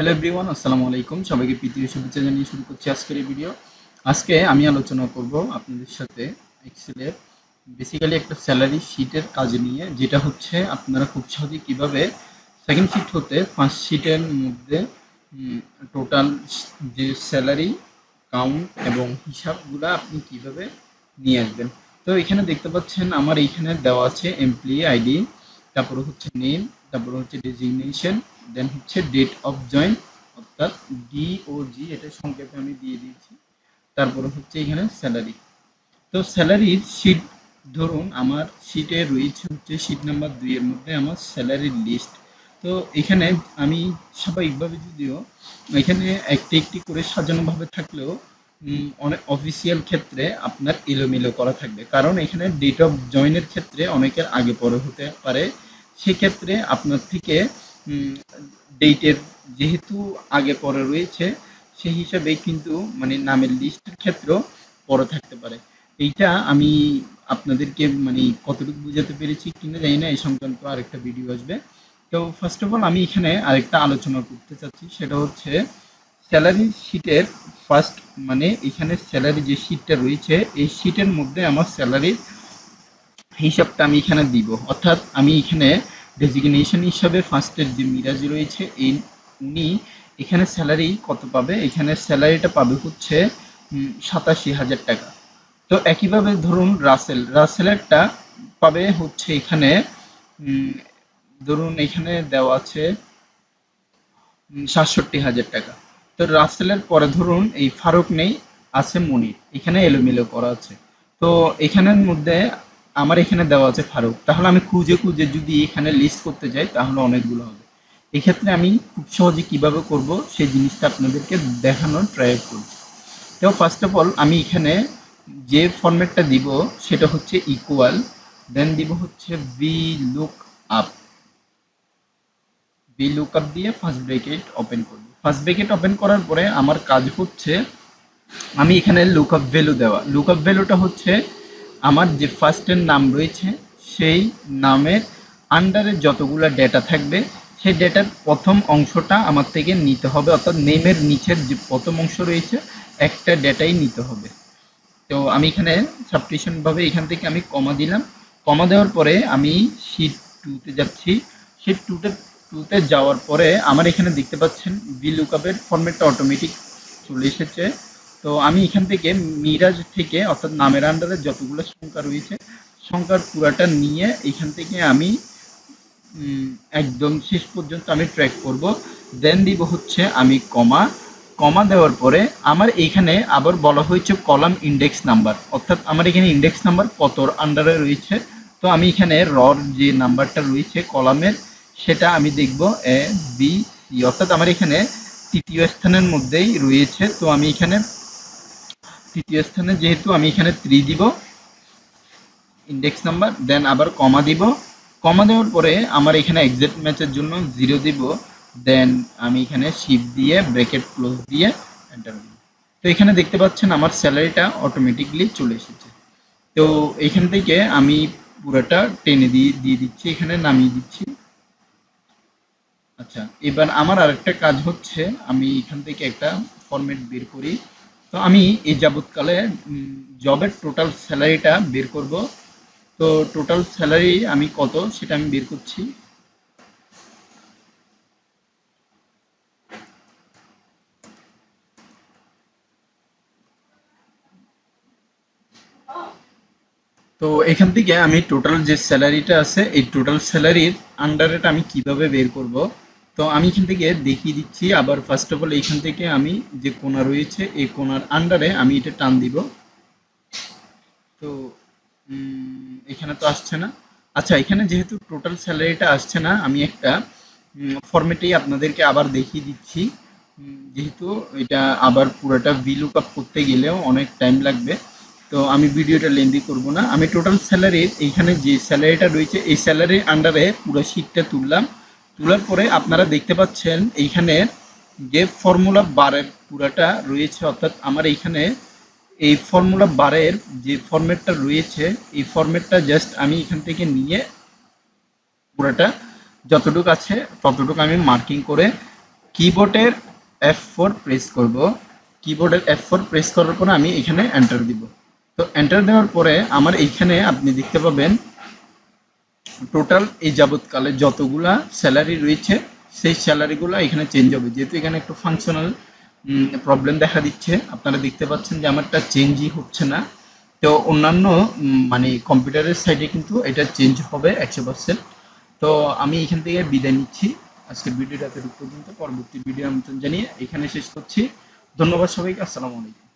Hello everyone আসসালামু আলাইকুম। সবাইকে প্রীতীয় শুভেচ্ছা জানিয়ে শুরু করছি আজকের এই ভিডিও আজকে আমি আলোচনা করব আপনাদের সাথে এক্সেলের বেসিক্যালি একটা স্যালারি শিটের কাজ নিয়ে, যেটা হচ্ছে আপনারা খুব সহজে কীভাবে সেকেন্ড শিট হতে ফার্স্ট শিটের মধ্যে টোটাল যে স্যালারি কাউন্ট এবং হিসাবগুলো আপনি কীভাবে নিয়ে আসবেন। তো এখানে দেখতে পাচ্ছেন, আমার এইখানে দেওয়া আছে এমপ্লয়ি আইডি তারপরে হচ্ছে নেম তারপরে হচ্ছে ডেজিগনেশন দেন হচ্ছে ডেট অফ জয়েন অর্থাৎ ডিওজি এটা সংক্ষেপে আমি দিয়ে দিয়েছি। তারপরে হচ্ছে এখানে স্যালারি তো স্যালারির শিট ধরুন আমার শিটে রয়েছে হচ্ছে শিট নাম্বার দুই এর মধ্যে আমার স্যালারির লিস্ট তো এখানে আমি স্বাভাবিকভাবে যদিও এখানে একটি একটি করে সাজানোভাবে থাকলেও অনেক অফিসিয়াল ক্ষেত্রে আপনার এলোমেলো করা থাকবে। কারণ এখানে ডেট অফ জয়েনের ক্ষেত্রে অনেকের আগে পরে হতে পারে। সেক্ষেত্রে আপনার থেকে ডেটের যেহেতু আগে পরে রয়েছে, সেই হিসাবে কিন্তু মানে নামের লিস্টের ক্ষেত্রেও পরে থাকতে পারে। এইটা আমি আপনাদেরকে মানে কতটুকু বুঝাতে পেরেছি কিনা জানি না এই সংক্রান্ত আরেকটা ভিডিও আসবে। তো ফার্স্ট অফ অল আমি এখানে আরেকটা আলোচনা করতে চাচ্ছি, সেটা হচ্ছে স্যালারি শিটের ফার্স্ট মানে এখানে স্যালারি যে শিটটা রয়েছে, এই শিটের মধ্যে আমার স্যালারির হিসাবটা আমি এখানে দিব। অর্থাৎ আমি এখানে ডেজিগনেশন হিসাবে ফার্স্টের যে মিরাজ রয়েছে, এই উনি এখানে স্যালারি কত পাবে? এখানে স্যালারিটা পাবে হচ্ছে সাতাশি হাজার টাকা। তো একইভাবে ধরুন রাসেল রাসেলেরটা পাবে হচ্ছে এখানে ধরুন এখানে দেওয়া আছে সাতষট্টি হাজার টাকা। তো রাসেলের পরে ধরুন এই ফারুক নেই, আছে মনির। এখানে এলোমেলো করা আছে। তো এখানের মধ্যে আমার এখানে দেওয়া আছে ফারুক। তাহলে আমি খুঁজে খুঁজে যদি এখানে লিস্ট করতে যাই, তাহলে অনেকগুলো হবে। এক্ষেত্রে আমি খুব সহজে কীভাবে করব সেই জিনিসটা আপনাদেরকে দেখানোর ট্রাই করব তো ফার্স্ট অফ অল আমি এখানে যে ফরম্যাটটা দিব, সেটা হচ্ছে ইকুয়াল দেন দিব হচ্ছে ভি লুক আপ ভি লুক আপ দিয়ে ফার্স্ট ব্রেকেট ওপেন করব। ফার্স্ট ব্রেকেট ওপেন করার পরে আমার কাজ হচ্ছে, আমি এখানে লুক আপ ভ্যালু দেওয়া। লুক আপ ভ্যালুটা হচ্ছে আমার যে ফার্স্টের নাম রয়েছে, সেই নামের আন্ডারে যতগুলো ডেটা থাকবে, সেই ডেটার প্রথম অংশটা আমার থেকে নিতে হবে, অর্থাৎ নেমের নিচের যে প্রথম অংশ রয়েছে, একটা ডেটাই নিতে হবে। তো আমি এখানে সাবস্টিটিউশন ভাবে এখান থেকে আমি কমা দিলাম। কমা দেওয়ার পরে আমি শিট টুতে যাচ্ছি। শিট টুতে টুতে যাওয়ার পরে আমার এখানে দেখতে পাচ্ছেন ভি লুকআপের ফরম্যাটটা অটোমেটিক চলে এসেছে। তো আমি এখান থেকে মিরাজ থেকে, অর্থাৎ নামের আন্ডারে যতগুলো সংখ্যা রয়েছে, সংখ্যার পুরাটা নিয়ে এখান থেকে আমি একদম শেষ পর্যন্ত আমি ট্র্যাক করব। দেন দিব হচ্ছে আমি কমা কমা দেওয়ার পরে আমার এখানে আবার বলা হয়েছে কলাম ইন্ডেক্স নাম্বার অর্থাৎ আমার এখানে ইন্ডেক্স নাম্বার কতর আন্ডারে রয়েছে। তো আমি এখানে রর যে নাম্বারটা রয়েছে কলামের সেটা আমি দেখব এ বি সি অর্থাৎ আমার এখানে তৃতীয় স্থানের মধ্যেই রয়েছে। তো আমি এখানে তৃতীয় স্থানে যেহেতু আমি এখানে থ্রি দিব ইন্ডেক্স নাম্বার দেন আবার কমা দিব। কমা দেওয়ার পরে আমার এখানে এক্সাক্ট ম্যাচের জন্য জিরো দিব দেন আমি এখানে শিপ দিয়ে ব্রেকেট ক্লোজ দিয়ে এন্টার দিব। তো এখানে দেখতে পাচ্ছেন আমার স্যালারিটা অটোমেটিকলি চলে এসেছে। তো এখান থেকে আমি পুরোটা টেনে দিয়ে দিয়ে দিচ্ছি, এখানে নামিয়ে দিচ্ছি। আচ্ছা এবার আমার আরেকটা কাজ হচ্ছে, আমি এখান থেকে একটা ফরম্যাট বের করি। তো আমি এই যাবৎকালে জবের টোটাল স্যালারিটা বের করব। তো টোটাল স্যালারি আমি কত সেটা আমি বের করছি। তো এখান থেকে আমি টোটাল যে স্যালারিটা আছে, এই টোটাল স্যালারির আন্ডারেটা আমি কীভাবে বের করব? তো আমি এখান থেকে দেখিয়ে দিচ্ছি, আবার ফার্স্ট অফ অল এইখান থেকে আমি যে কোনা রয়েছে, এই কোনার আন্ডারে আমি এটা টান দিব। তো এখানে তো আসছে না। আচ্ছা এখানে যেহেতু টোটাল স্যালারিটা আসছে না, আমি একটা ফরম্যাটেই আপনাদেরকে আবার দেখিয়ে দিচ্ছি। যেহেতু এটা আবার পুরোটা ভিলুক আপ করতে গেলেও অনেক টাইম লাগবে, তো আমি ভিডিওটা লেন্দি করব না। আমি টোটাল স্যালারির এইখানে যে স্যালারিটা রয়েছে, এই স্যালারির আন্ডারে পুরো শিটটা তুললাম। তোলার পরে আপনারা দেখতে পাচ্ছেন এইখানে যে ফর্মুলা বারের পুরাটা রয়েছে, অর্থাৎ আমার এইখানে এই ফর্মুলা বারের যে ফরম্যাটটা রয়েছে, এই ফরম্যাটটা জাস্ট আমি এখান থেকে নিয়ে পুরাটা যতটুকু আছে ততটুকু আমি মার্কিং করে কিবোর্ডের এফ ফোর প্রেস করব। কিবোর্ডের এফ ফোর প্রেস করার পরে আমি এখানে এন্টার দিব। তো এন্টার দেওয়ার পরে আমার এইখানে আপনি দেখতে পাবেন টোটাল এই যাবৎকালে যতগুলা স্যালারি রয়েছে, সেই স্যালারিগুলো এখানে চেঞ্জ হবে। যেহেতু এখানে একটু ফাংশনাল প্রবলেম দেখা দিচ্ছে। আপনারা দেখতে পাচ্ছেন যে আমারটা চেঞ্জই হচ্ছে না। তো অন্যান্য মানে কম্পিউটারের সাইডে কিন্তু এটা চেঞ্জ হবে একশো পার্সেন্ট তো আমি এখান থেকে বিদায় নিচ্ছি। আজকের ভিডিওটা পর্যন্ত। পরবর্তী ভিডিও আমন্ত্রণ জানিয়ে এখানে শেষ করছি। ধন্যবাদ সবাইকে। আসসালামু আলাইকুম।